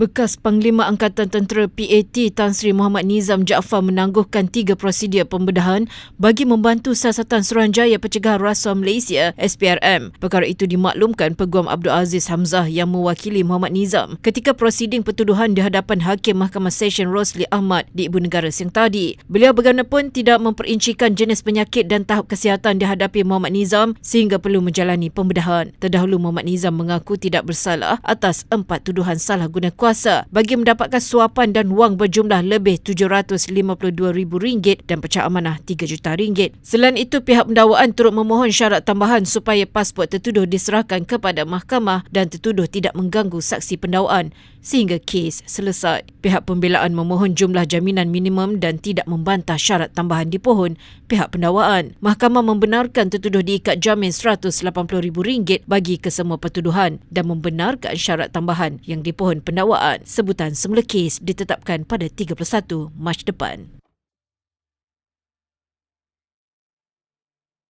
Bekas Panglima Angkatan Tentera PAT Tan Sri Muhammad Nizam Jaafar menangguhkan tiga prosedur pembedahan bagi membantu siasatan Suruhanjaya Pencegahan Rasuah Malaysia SPRM. Perkara itu dimaklumkan Peguam Abdul Aziz Hamzah yang mewakili Muhammad Nizam ketika prosiding pertuduhan di hadapan Hakim Mahkamah Session Rosli Ahmad di Ibu Negara siang tadi. Beliau bagaimanapun tidak memperincikan jenis penyakit dan tahap kesihatan dihadapi Muhammad Nizam sehingga perlu menjalani pembedahan. Terdahulu Muhammad Nizam mengaku tidak bersalah atas empat tuduhan salah guna kuasa bagi mendapatkan suapan dan wang berjumlah lebih RM752,000 dan pecah amanah RM3 juta. Selain itu, pihak pendakwaan turut memohon syarat tambahan supaya pasport tertuduh diserahkan kepada mahkamah dan tertuduh tidak mengganggu saksi pendakwaan sehingga kes selesai. Pihak pembelaan memohon jumlah jaminan minimum dan tidak membantah syarat tambahan di pohon pihak pendakwaan. Mahkamah membenarkan tertuduh diikat jamin RM180,000 bagi kesemua pertuduhan dan membenarkan syarat tambahan yang dipohon pendakwaan. Sebutan semula kes ditetapkan pada 31 Mac depan.